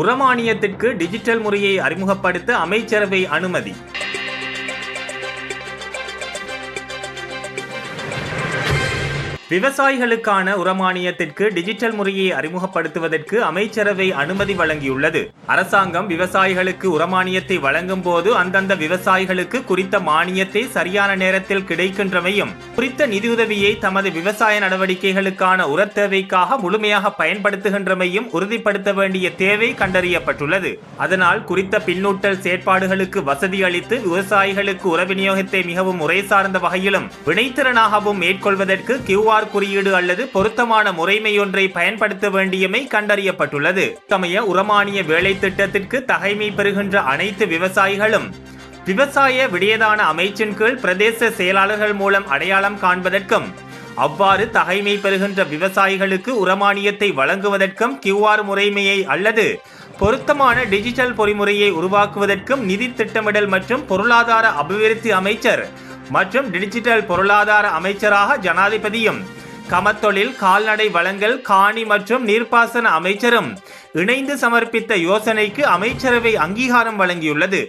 உரமானியத்திற்கு digital முறையை அறிமுகப்படுத்த அமைச்சரவை அனுமதி. விவசாயிகளுக்கான உரமானியத்திற்கு டிஜிட்டல் முறையை அறிமுகப்படுத்துவதற்கு அமைச்சரவை அனுமதி வழங்கியுள்ளது. அரசாங்கம் விவசாயிகளுக்கு உரமானியத்தை வழங்கும் போது அந்தந்த விவசாயிகளுக்கு குறித்த மானியத்தை சரியான நேரத்தில் கிடைக்கின்றமையும் குறித்த நிதியுதவியை தமது விவசாய நடவடிக்கைகளுக்கான உரத் தேவைக்காக முழுமையாக பயன்படுத்துகின்றமையும் உறுதிப்படுத்த வேண்டிய தேவை கண்டறியப்பட்டுள்ளது. அதனால் குறித்த பின்னூட்டல் செயற்பாடுகளுக்கு வசதி அளித்து விவசாயிகளுக்கு உர விநியோகத்தை மிகவும் முறை சார்ந்த வகையிலும் வினைத்திறனாகவும் மேற்கொள்வதற்கு கியூஆர் குறியீடு அல்லது பொருத்தமான முறைமையொன்றை பயன்படுத்த வேண்டியமை கண்டறியப்பட்டுள்ளது. சமய உரமானிய வேலை திட்டத்திற்கு தகைமை பெறுகின்ற அனைத்து விவசாயிகளும் விவசாய விடயதான அமைச்சின் கீழ் பிரதேச செயலாளர்கள் மூலம் அடையாளம் காண்பதற்கும் அவ்வாறு தகைமை பெறுகின்ற விவசாயிகளுக்கு உரமானியத்தை வழங்குவதற்கும் கியூஆர் முறைமையை அல்லது பொருத்தமான டிஜிட்டல் பொறிமுறையை உருவாக்குவதற்கும் நிதி திட்டமிடல் மற்றும் பொருளாதார அபிவிருத்தி அமைச்சர் மற்றும் டிஜிட்டல் பொருளாதார அமைச்சராக ஜனாதிபதியும் கமத்தொழில் கால்நடை வளங்கள் காணி மற்றும் நீர்ப்பாசன அமைச்சரும் இணைந்து சமர்ப்பித்த யோசனைக்கு அமைச்சரவை அங்கீகாரம் வழங்கியுள்ளது.